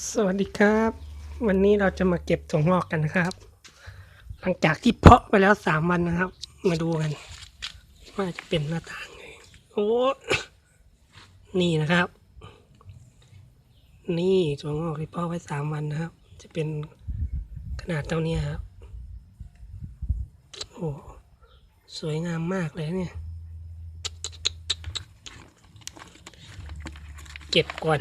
สวัสดีครับ วันนี้เราจะมาเก็บถั่วงอกกันนะครับ หลังจากที่เพาะไปแล้วสามวันนะครับ มาดูกัน ว่าจะเป็นหน้าต่างไงโอ้นี่นะครับ นี่ถั่วงอกที่เพาะไว้สามวันนะครับ จะเป็นขนาดเท่านี้ครับโอ้สวยงามมากเลยเนี่ย เก็บก่อน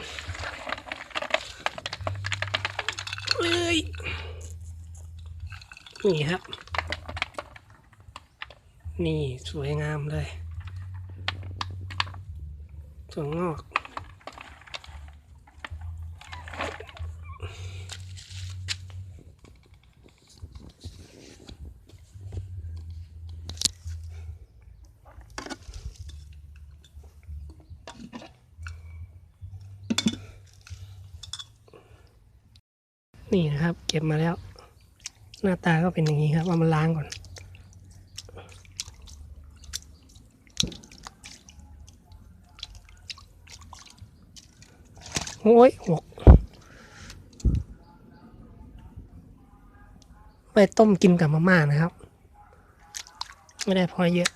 เลย นี่ครับ นี่สวยงามเลยถั่วงอก นี่นะครับ เก็บมาแล้ว หน้าตาก็เป็นอย่างนี้ครับเอามาล้างก่อน โอ้ยหกไปต้มกินกับมาม่านะครับ ไม่ได้พอเยอะ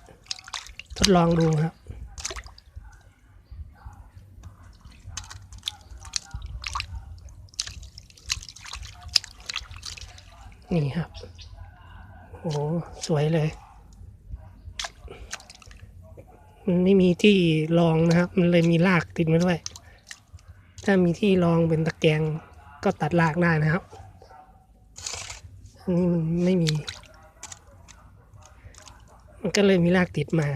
ทดลองดูครับ นี่ครับ โอ้โหสวยเลย มันไม่มีที่รองนะครับ มันเลยมีรากติดมาด้วย ถ้ามีที่รองเป็นตะแกรงก็ตัดรากได้นะครับ อันนี้มันไม่มี มันก็เลยมีรากติดมา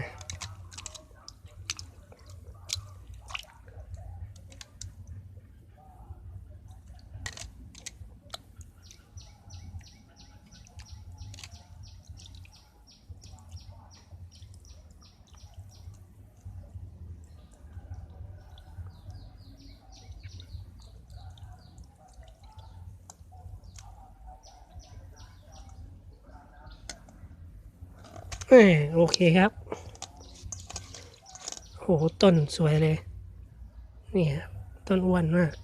โอเคครับโหต้นสวยเลย นี่ครับต้นอ้วนมาก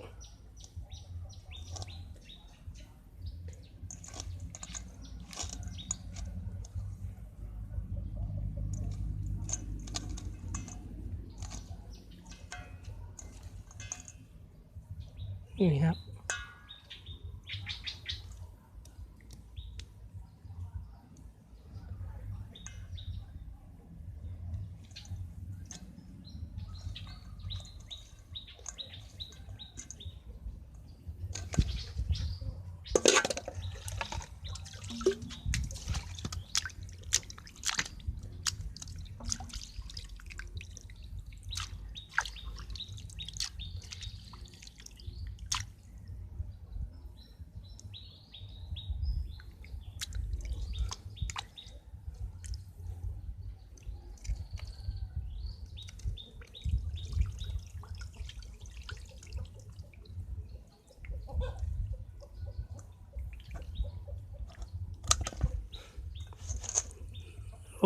นี่ครับ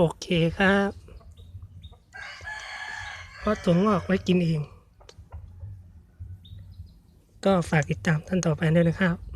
โอเคครับเพราะถั่วงอกไว้กินเอง ก็ฝากติดตามท่านต่อไปด้วยนะครับ